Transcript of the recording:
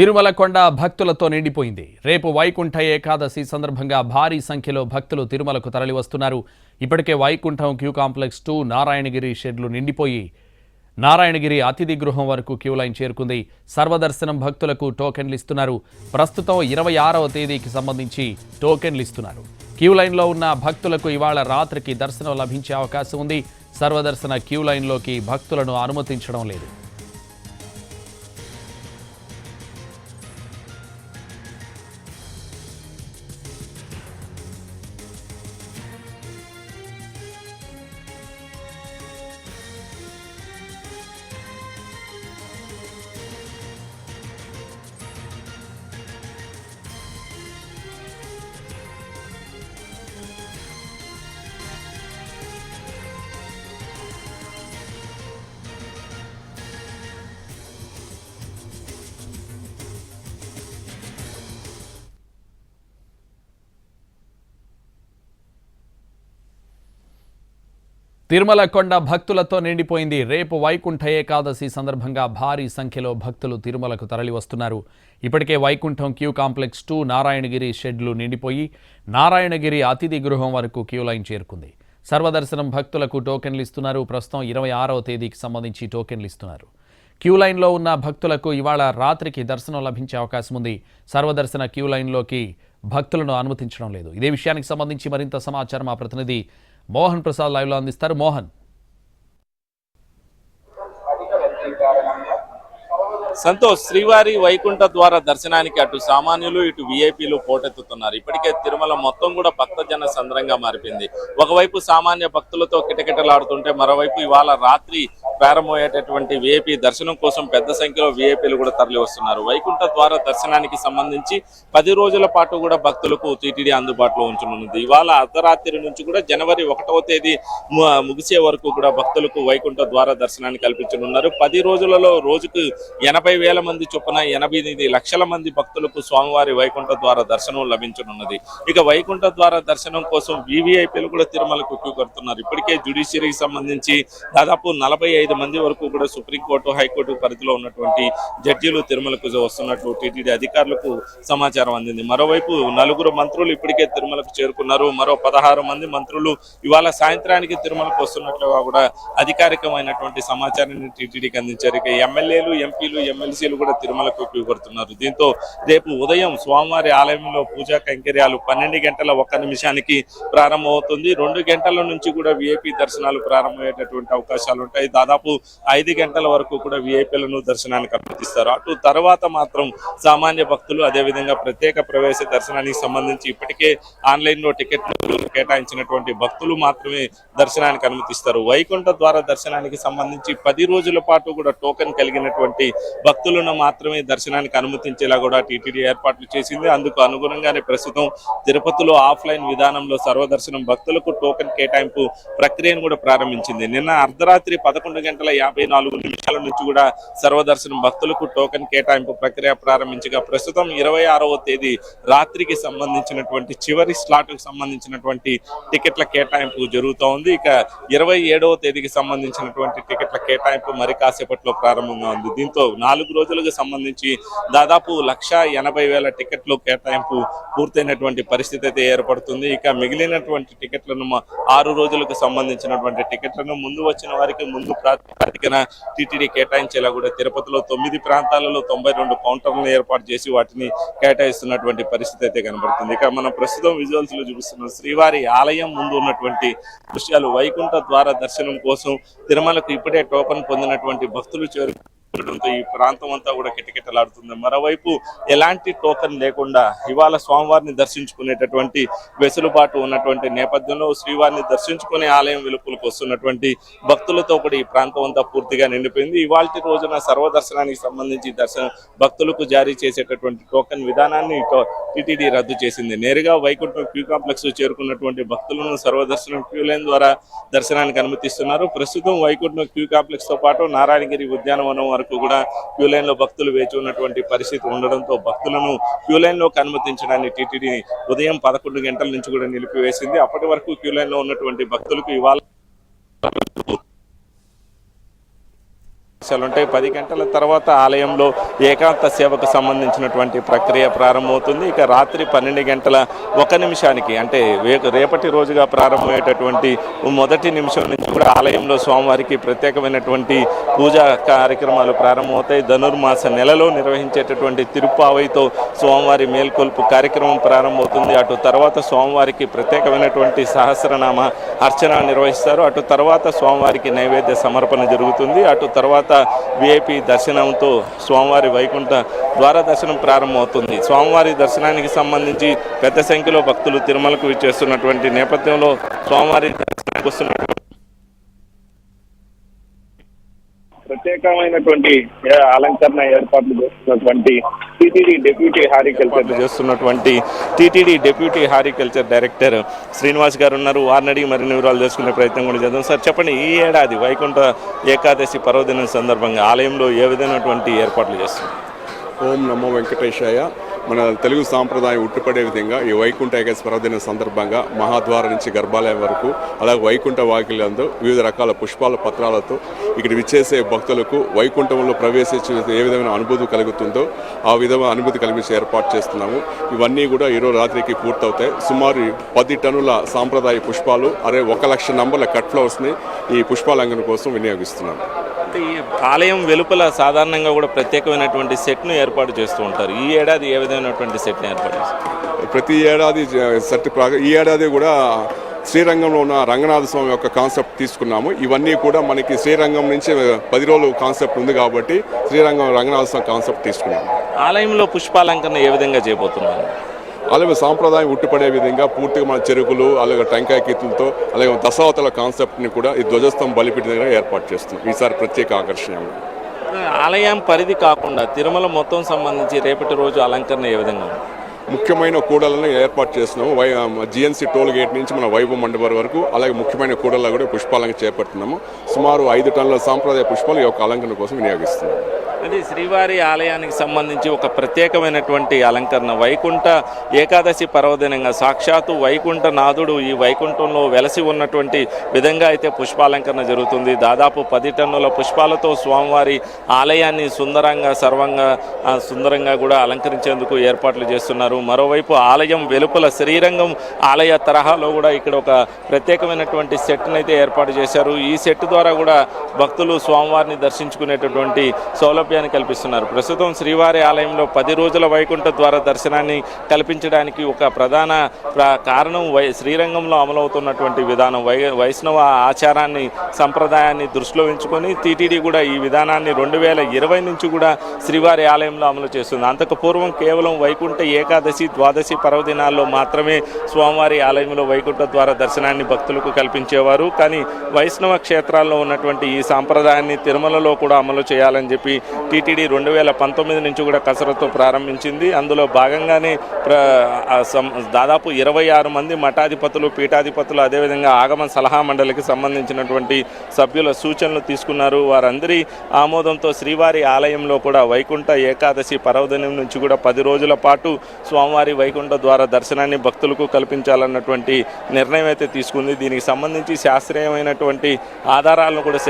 తిరుమల కొండ భక్తులతో నిండిపోయింది. రేపు వైకుంఠ ఏకాదశి సందర్భంగా భారీ సంఖ్యలో భక్తులు తిరుమలకు తరలివస్తున్నారు. ఇప్పటికే Vaikuntham queue complex to Narayanagiri షెడ్లు నిండిపోయి నారాయణగిరి అతిథి గృహం వరకు క్యూ లైన్ చేరుకుంది. సర్వదర్శనం భక్తులకు టోకెన్లు ఇస్తున్నారు. ప్రస్తుతం ఇరవై ఆరవ తేదీకి సంబంధించి టోకెన్లు ఇస్తున్నారు. క్యూ లైన్లో ఉన్న భక్తులకు ఇవాళ రాత్రికి దర్శనం లభించే అవకాశం ఉంది. సర్వదర్శన క్యూ లైన్లోకి భక్తులను అనుమతించడం లేదు. తిరుమల కొండ భక్తులతో నిండిపోయింది. రేపు వైకుంఠ ఏకాదశి సందర్భంగా భారీ సంఖ్యలో భక్తులు తిరుమలకు తరలివస్తున్నారు. ఇప్పటికే Vaikuntham queue complex to Narayanagiri షెడ్లు నిండిపోయి నారాయణగిరి అతిథి గృహం వరకు క్యూ లైన్ చేరుకుంది. సర్వదర్శనం భక్తులకు టోకెన్లు ఇస్తున్నారు. ప్రస్తుతం ఇరవై ఆరవ తేదీకి సంబంధించి టోకెన్లు ఇస్తున్నారు. క్యూ లైన్లో ఉన్న భక్తులకు ఇవాళ రాత్రికి దర్శనం లభించే అవకాశం ఉంది. సర్వదర్శన క్యూ లైన్లోకి భక్తులను అనుమతించడం లేదు. ఇదే విషయానికి సంబంధించి మరింత సమాచారం మా ప్రతినిధి మోహన్ ప్రసాద్ లైవ్లో అందిస్తారు. మోహన్. సంతోష్ శ్రీవారి వైకుంఠ ద్వారా దర్శనానికి అటు సామాన్యులు ఇటు విఐపీలు పోటెత్తుతున్నారు. ఇప్పటికే తిరుమల మొత్తం కూడా భక్తజన సంద్రంగా మారిపోయింది. ఒకవైపు సామాన్య భక్తులతో కిటకిటలాడుతుంటే మరోవైపు ఇవాళ రాత్రి ప్రారంభమయ్యేటటువంటి విఐపి దర్శనం కోసం పెద్ద సంఖ్యలో విఐపీలు కూడా తరలి వస్తున్నారు వైకుంఠ ద్వార దర్శనానికి సంబంధించి పది రోజుల పాటు కూడా భక్తులకు టీటీడీ అందుబాటులో ఉంచనున్నది ఇవాళ అర్ధరాత్రి నుంచి కూడా జనవరి ఒకటవ తేదీ ముగిసే వరకు కూడా భక్తులకు వైకుంఠ ద్వార దర్శనాన్ని కల్పించనున్నారు. పది రోజులలో రోజుకు ఎనభై వేల మంది చొప్పున ఎనభై లక్షల మంది భక్తులకు స్వామివారి వైకుంఠ ద్వార దర్శనం లభించనున్నది. ఇక వైకుంఠ ద్వార దర్శనం కోసం వివిఐపీలు కూడా తిరుమలకు క్యూ కడుతున్నారు. ఇప్పటికే జ్యుడిషియరీకి సంబంధించి దాదాపు నలభై ఐదు మంది వరకు కూడా సుప్రీంకోర్టు హైకోర్టు పరిధిలో ఉన్నటువంటి జడ్జీలు తిరుమలకు వస్తున్నట్లు టీటీడీ అధికారులకు సమాచారం అందింది. మరోవైపు నలుగురు మంత్రులు ఇప్పటికే తిరుమలకు చేరుకున్నారు. మరో పదహారు మంది మంత్రులు ఇవాళ సాయంత్రానికి తిరుమలకు వస్తున్నట్లుగా కూడా అధికారికమైనటువంటి సమాచారాన్ని టీటీడీకి అందించారు. ఇక ఎమ్మెల్యేలు ఎంపీలు ఎమ్మెల్సీలు కూడా తిరుమలకు క్యూ దీంతో రేపు ఉదయం స్వామివారి ఆలయంలో పూజా కైంకర్యాలు పన్నెండు గంటల ఒక్క నిమిషానికి ప్రారంభమవుతుంది. రెండు గంటల నుంచి కూడా విఐపి దర్శనాలు ప్రారంభమయ్యేటటువంటి అవకాశాలు ఉంటాయి. దాదాపు ఐదు గంటల వరకు కూడా విఐపీలను దర్శనానికి అనుమతిస్తారు. అటు తర్వాత మాత్రం సామాన్య భక్తులు అదేవిధంగా ప్రత్యేక ప్రవేశ దర్శనానికి సంబంధించి ఇప్పటికే ఆన్లైన్లో టికెట్లు కేటాయించినటువంటి భక్తులు మాత్రమే దర్శనానికి అనుమతిస్తారు. వైకుంఠ ద్వారా దర్శనానికి సంబంధించి పది రోజుల పాటు కూడా టోకెన్ కలిగినటువంటి భక్తులను మాత్రమే దర్శనానికి అనుమతించేలా కూడా టీటీడీ ఏర్పాట్లు చేసింది. అందుకు అనుగుణంగానే ప్రస్తుతం తిరుపతిలో ఆఫ్లైన్ విధానంలో సర్వదర్శనం భక్తులకు టోకెన్ కేటాయింపు ప్రక్రియను కూడా ప్రారంభించింది. నిన్న అర్ధరాత్రి పదకొండు గంటల యాభై నాలుగు నిమిషాల నుంచి కూడా సర్వదర్శనం భక్తులకు టోకెన్ కేటాయింపు ప్రక్రియ ప్రారంభించగా ప్రస్తుతం ఇరవై ఆరవ తేదీ రాత్రికి సంబంధించినటువంటి చివరి స్లాట్కు సంబంధించినటువంటి టికెట్ల కేటాయింపు జరుగుతూ ఉంది ఇక ఇరవై ఏడవ తేదీకి సంబంధించినటువంటి టికెట్ల కేటాయింపు మరి కాసేపట్లో ప్రారంభంగా ఉంది దీంతో నాలుగు నాలుగు రోజులకు సంబంధించి దాదాపు లక్ష ఎనభై వేల టికెట్లు కేటాయింపు పూర్తయినటువంటి పరిస్థితి అయితే ఏర్పడుతుంది. ఇక మిగిలినటువంటి టికెట్లను ఆరు రోజులకు సంబంధించినటువంటి టికెట్లను ముందు వచ్చిన వారికి ముందు ప్రాతిపదికన టీటీడీ కేటాయించేలా కూడా తిరుపతిలో తొమ్మిది ప్రాంతాలలో తొంభై రెండు కౌంటర్లను ఏర్పాటు చేసి వాటిని కేటాయిస్తున్నటువంటి పరిస్థితి అయితే కనబడుతుంది. ఇక మనం ప్రస్తుతం విజువల్స్లో చూపిస్తున్న శ్రీవారి ఆలయం ముందు ఉన్నటువంటి దృశ్యాలు వైకుంఠ ద్వార దర్శనం కోసం తిరుమలకు ఇప్పుడే టోకన్ పొందినటువంటి భక్తులు చేరు ఉండడంతో ఈ ప్రాంతం అంతా కూడా కిటకిటలాడుతుంది. మరోవైపు ఎలాంటి టోకన్ లేకుండా ఇవాళ స్వామివారిని దర్శించుకునేటటువంటి వెసులుబాటు ఉన్నటువంటి నేపథ్యంలో శ్రీవారిని దర్శించుకునే ఆలయం వెలుపులకు వస్తున్నటువంటి భక్తులతో కూడా ఈ ప్రాంతం అంతా పూర్తిగా నిండిపోయింది. ఇవాళ రోజున సర్వదర్శనానికి సంబంధించి దర్శన భక్తులకు జారీ చేసేటటువంటి టోకన్ విధానాన్ని టిటిడి రద్దు చేసింది. నేరుగా వైకుంఠం క్యూ కాంప్లెక్స్ చేరుకున్నటువంటి భక్తులను సర్వదర్శనం క్యూ లైన్ ద్వారా దర్శనానికి అనుమతిస్తున్నారు. ప్రస్తుతం వైకుంఠం క్యూ కాంప్లెక్స్తో పాటు నారాయణగిరి ఉద్యానవనం వరకు కూడా క్యూ లైన్లో భక్తులు వేచి ఉన్నటువంటి పరిస్థితి ఉండడంతో భక్తులను క్యూ లైన్లోకి అనుమతించడానికి టీటీడీ ఉదయం పదకొండు గంటల నుంచి కూడా నిలిపివేసింది. అప్పటి వరకు క్యూ లైన్లో ఉన్నటువంటి భక్తులకు ఇవాళ విషయాలు ఉంటాయి. పది గంటల తర్వాత ఆలయంలో ఏకాంత సేవకు సంబంధించినటువంటి ప్రక్రియ ప్రారంభమవుతుంది. ఇక రాత్రి పన్నెండు గంటల ఒక నిమిషానికి అంటే రేపటి రోజుగా ప్రారంభమయ్యేటటువంటి మొదటి నిమిషం నుంచి కూడా ఆలయంలో స్వామివారికి ప్రత్యేకమైనటువంటి పూజా కార్యక్రమాలు ప్రారంభమవుతాయి. ధనుర్మాస నెలలో నిర్వహించేటటువంటి తిరుప్పావైతో స్వామివారి మేల్కొల్పు కార్యక్రమం ప్రారంభమవుతుంది. అటు తర్వాత స్వామివారికి ప్రత్యేకమైనటువంటి సహస్రనామ అర్చన నిర్వహిస్తారు. అటు తర్వాత స్వామివారికి నైవేద్య సమర్పణ జరుగుతుంది. అటు తర్వాత విఐపి దర్శనంతో స్వామివారి వైకుంఠ ద్వార దర్శనం ప్రారంభమవుతుంది. స్వామివారి దర్శనానికి సంబంధించి పెద్ద సంఖ్యలో భక్తులు తిరుమలకు విచ్చేస్తున్నటువంటి నేపథ్యంలో స్వామివారి దర్శనానికి వస్తున్నటువంటి ప్రత్యేకమైనటువంటి అలంకరణ ఏర్పాట్లు చేస్తున్నటువంటి టీటీడీ డిప్యూటీ హారికల్చర్ చేస్తున్నటువంటి TTD deputy horticulture director Srinivas garu ఉన్నారు. వారిని అడిగి మరిన్ని వివరాలు తెలుసుకునే ప్రయత్నం కూడా చేద్దాం. సార్ చెప్పండి ఈ ఏడాది వైకుంఠ ఏకాదశి పర్వదినం సందర్భంగా ఆలయంలో ఏ విధమైనటువంటి ఏర్పాట్లు చేస్తున్నారు? ఓం నమో వెంకటేశాయ. మన తెలుగు సాంప్రదాయం ఉట్టిపడే విధంగా ఈ వైకుంఠ ఏకాదశి దిన సందర్భంగా మహాద్వారం నుంచి గర్భాలయం వరకు అలాగే వైకుంఠ వాకిలందు వివిధ రకాల పుష్పాల పత్రాలతో ఇక్కడ విచ్చేసే భక్తులకు వైకుంఠంలో ప్రవేశించే ఏ విధమైన అనుభూతి కలుగుతుందో ఆ విధమైన అనుభూతి కలిగించే ఏర్పాటు చేస్తున్నాము. ఇవన్నీ కూడా ఈరోజు రాత్రికి పూర్తవుతాయి. సుమారు పది టన్నుల సాంప్రదాయ పుష్పాలు అరే ఒక లక్ష నంబర్ల కట్ ఫ్లవర్స్ని ఈ పుష్పాలంకరణ కోసం వినియోగిస్తున్నాము. ఆలయం వెలుపల సాధారణంగా కూడా ప్రత్యేకమైనటువంటి సెట్ను ఏర్పాటు చేస్తూ ఉంటారు. ఈ ఏడాది ఏ విధమైనటువంటి సెట్ని ఏర్పాటు చేస్తారు? ప్రతి ఏడాది ప్రాగ ఈ ఏడాది కూడా శ్రీరంగంలో ఉన్న రంగనాథ స్వామి యొక్క కాన్సెప్ట్ తీసుకున్నాము. ఇవన్నీ కూడా మనకి శ్రీరంగం నుంచి పది రోజులు కాన్సెప్ట్ ఉంది కాబట్టి శ్రీరంగం రంగనాథ స్వామి కాన్సెప్ట్ తీసుకున్నాము. ఆలయంలో పుష్పాలంకరణ ఏ విధంగా చేయబోతున్నారు? అలాగే సాంప్రదాయం ఉట్టిపడే విధంగా పూర్తిగా మన చెరుకులు అలాగే టెంకాయ కీర్తులతో అలాగే దశావతల కాన్సెప్ట్ని కూడా ఈ ధ్వజస్తం బలిపిటి దగ్గర ఏర్పాటు చేస్తున్నాం. ఈసారి ప్రత్యేక ఆకర్షణ ఆలయం పరిధి కాకుండా తిరుమల మొత్తం సంబంధించి రేపటి రోజు అలంకరణ ఏ విధంగా ఉంది? ముఖ్యమైన కూడలను ఏర్పాటు చేస్తున్నాము. వై జిఎన్సీ టోల్ గేట్ నుంచి మన వైభవ మండపం వరకు అలాగే ముఖ్యమైన కూడల్లో కూడా పుష్పాలంకరణ చేపడుతున్నాము. సుమారు ఐదు టన్నుల సాంప్రదాయ పుష్పాలు ఈ యొక్క అలంకరణ కోసం వినియోగిస్తున్నాము. అది శ్రీవారి ఆలయానికి సంబంధించి ఒక ప్రత్యేకమైనటువంటి అలంకరణ. వైకుంఠ ఏకాదశి పర్వదినంగా సాక్షాత్తు వైకుంఠ నాథుడు ఈ వైకుంఠంలో వెలసి ఉన్నటువంటి విధంగా అయితే పుష్పాలంకరణ జరుగుతుంది. దాదాపు పది టన్నుల పుష్పాలతో స్వామివారి ఆలయాన్ని సుందరంగా సర్వంగా సుందరంగా కూడా అలంకరించేందుకు ఏర్పాట్లు చేస్తున్నారు. మరోవైపు ఆలయం వెలుపల శ్రీరంగం ఆలయ తరహాలో కూడా ఇక్కడ ఒక ప్రత్యేకమైనటువంటి సెట్ను అయితే ఏర్పాటు చేశారు. ఈ సెట్ ద్వారా కూడా భక్తులు స్వామివారిని దర్శించుకునేటటువంటి సౌలభ్యాన్ని కల్పిస్తున్నారు. ప్రస్తుతం శ్రీవారి ఆలయంలో పది రోజుల వైకుంఠ ద్వార దర్శనాన్ని కల్పించడానికి ఒక ప్రధాన ప్ర- కారణం వై శ్రీరంగంలో అమలవుతున్నటువంటి విధానం. వై వైష్ణవ ఆచారాన్ని సంప్రదాయాన్ని దృష్టిలో ఉంచుకొని టీటీడీ కూడా ఈ విధానాన్ని రెండు వేల ఇరవై నుంచి కూడా శ్రీవారి ఆలయంలో అమలు చేస్తుంది. అంతకు పూర్వం కేవలం వైకుంఠ ఏకాదశి ద్వాదశి పర్వదినాల్లో మాత్రమే స్వామివారి ఆలయంలో వైకుంఠ ద్వారా దర్శనాన్ని భక్తులకు కల్పించేవారు. కానీ వైష్ణవ క్షేత్రాల్లో ఉన్నటువంటి ఈ సాంప్రదాయాన్ని తిరుమలలో కూడా అమలు చేయాలని చెప్పి టీటీడీ రెండు వేల పంతొమ్మిది నుంచి కూడా కసరత్తు ప్రారంభించింది. అందులో భాగంగానే ప్ర సం- దాదాపు ఇరవై ఆరు మంది మఠాధిపతులు పీఠాధిపతులు అదేవిధంగా ఆగమ సలహా మండలికి సంబంధించినటువంటి సభ్యుల సూచనలు తీసుకున్నారు. వారందరి ఆమోదంతో శ్రీవారి ఆలయంలో కూడా వైకుంఠ ఏకాదశి పర్వదినం నుంచి కూడా పది రోజుల పాటు స్వామివారి వైకుంఠ ద్వారా దర్శనాన్ని భక్తులకు కల్పించాలన్నటువంటి నిర్ణయం అయితే తీసుకుంది. దీనికి సంబంధించి శాస్త్రీయమైనటువంటి ఆధారాలను కూడా